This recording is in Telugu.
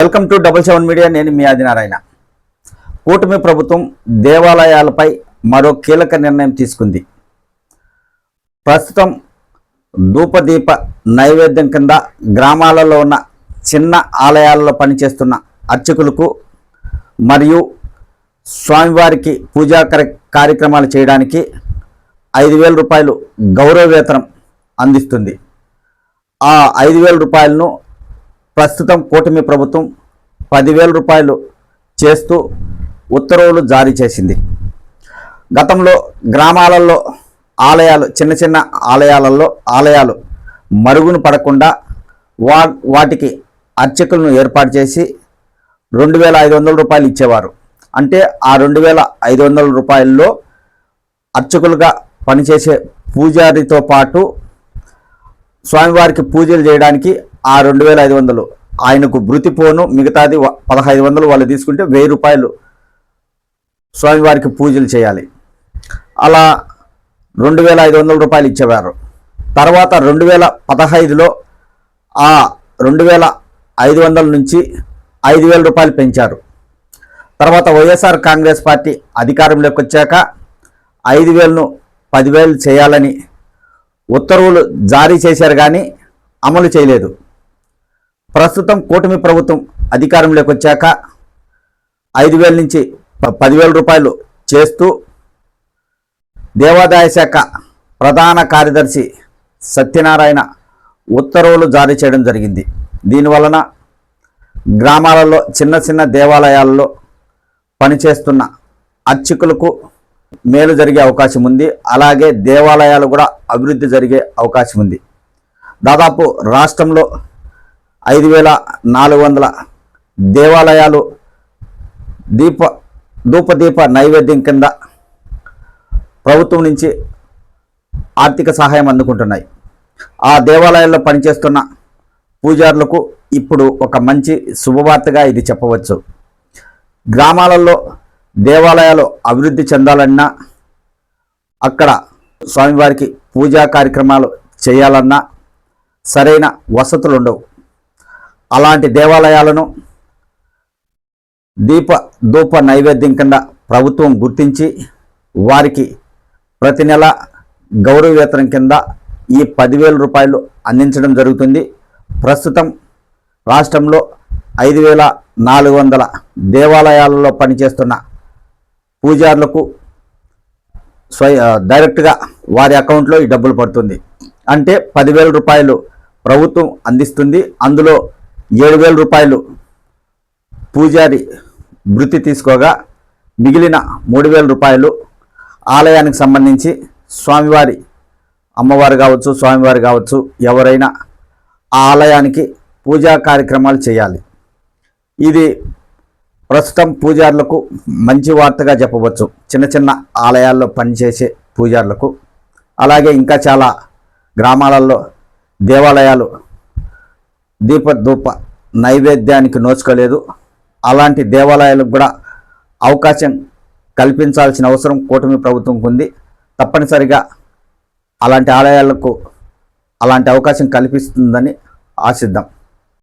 Welcome to double seven media నేను మీ ఆదినారాయణ. కూటమి ప్రభుత్వం దేవాలయాలపై మరో కీలక నిర్ణయం తీసుకుంది. ప్రస్తుతం ధూపదీప నైవేద్యం కింద గ్రామాలలో ఉన్న చిన్న ఆలయాలలో పనిచేస్తున్న అర్చకులకు మరియు స్వామివారికి పూజా కార్యక్రమాలు చేయడానికి ఐదు వేల రూపాయలు గౌరవ వేతనం అందిస్తుంది. ఆ ఐదు వేల రూపాయలను ప్రస్తుతం కూటమి ప్రభుత్వం పదివేల రూపాయలు చేస్తూ ఉత్తర్వులు జారీ చేసింది. గతంలో గ్రామాలలో ఆలయాలు చిన్న చిన్న ఆలయాలలో ఆలయాలు మరుగున పడకుండా వా వాటికి అర్చకులను ఏర్పాటు చేసి రెండు వేల ఐదు వందల రూపాయలు ఇచ్చేవారు. అంటే ఆ రెండు వేల ఐదు వందల రూపాయల్లో అర్చకులుగా పనిచేసే పూజారితో పాటు స్వామివారికి పూజలు చేయడానికి ఆ రెండు వేల ఐదు వందలు. ఆయనకు భృతి పోను మిగతాది పదహైదు వందలు వాళ్ళు తీసుకుంటే వెయ్యి రూపాయలు స్వామివారికి పూజలు చేయాలి. అలా రెండు వేల ఐదు వందల రూపాయలు ఇచ్చేవారు. తర్వాత రెండు వేల పదహైదులో ఆ రెండు వేల ఐదు వందల నుంచి ఐదు వేల రూపాయలు పెంచారు. తర్వాత వైఎస్ఆర్ కాంగ్రెస్ పార్టీ అధికారంలోకి వచ్చాక ఐదు వేలను పదివేలు చేయాలని ఉత్తర్వులు జారీ చేశారు కానీ అమలు చేయలేదు. ప్రస్తుతం కూటమి ప్రభుత్వం అధికారంలోకి వచ్చాక ఐదు వేల నుంచి పదివేల రూపాయలు చేస్తూ దేవాదాయ శాఖ ప్రధాన కార్యదర్శి సత్యనారాయణ ఉత్తర్వులు జారీ చేయడం జరిగింది. దీనివలన గ్రామాలలో చిన్న చిన్న దేవాలయాల్లో పనిచేస్తున్న అర్చకులకు మేలు జరిగే అవకాశం ఉంది. అలాగే దేవాలయాలు కూడా అభివృద్ధి జరిగే అవకాశం ఉంది. దాదాపు రాష్ట్రంలో ఐదు వేల నాలుగు వందల దేవాలయాలు దీప ధూపదీప నైవేద్యం కింద ప్రభుత్వం నుంచి ఆర్థిక సహాయం అందుకుంటున్నాయి. ఆ దేవాలయాల్లో పనిచేస్తున్న పూజారులకు ఇప్పుడు ఒక మంచి శుభవార్తగా ఇది చెప్పవచ్చు. గ్రామాలలో దేవాలయాలు అభివృద్ధి చెందాలన్నా అక్కడ స్వామివారికి పూజా కార్యక్రమాలు చేయాలన్నా సరైన వసతులు ఉండవు అలాంటి దేవాలయాలను దీప ధూప నైవేద్యం కింద ప్రభుత్వం గుర్తించి వారికి ప్రతి నెల గౌరవ వేతనం కింద ఈ పదివేల రూపాయలు అందించడం జరుగుతుంది. ప్రస్తుతం రాష్ట్రంలో ఐదు వేల నాలుగు వందల దేవాలయాలలో పనిచేస్తున్న పూజారులకు స్వయ డైరెక్ట్గా వారి అకౌంట్లో ఈ డబ్బులు పడుతుంది. అంటే పదివేల రూపాయలు ప్రభుత్వం అందిస్తుంది. అందులో ఏడు వేల రూపాయలు పూజారి వృత్తి తీసుకోగా మిగిలిన మూడు వేల రూపాయలు ఆలయానికి సంబంధించి స్వామివారి అమ్మవారు కావచ్చు స్వామివారు కావచ్చు ఎవరైనా ఆ ఆలయానికి పూజా కార్యక్రమాలు చేయాలి. ఇది ప్రస్తుతం పూజారులకు మంచి వార్తగా చెప్పవచ్చు. చిన్న చిన్న ఆలయాల్లో పనిచేసే పూజారులకు అలాగే ఇంకా చాలా గ్రామాలలో దేవాలయాలు దీపధూప నైవేద్యానికి నోచుకోలేదు. అలాంటి దేవాలయాలకు కూడా అవకాశం కల్పించాల్సిన అవసరం కూటమి ప్రభుత్వంకు ఉంది. తప్పనిసరిగా అలాంటి ఆలయాలకు అలాంటి అవకాశం కల్పిస్తుందని ఆశిద్దాం.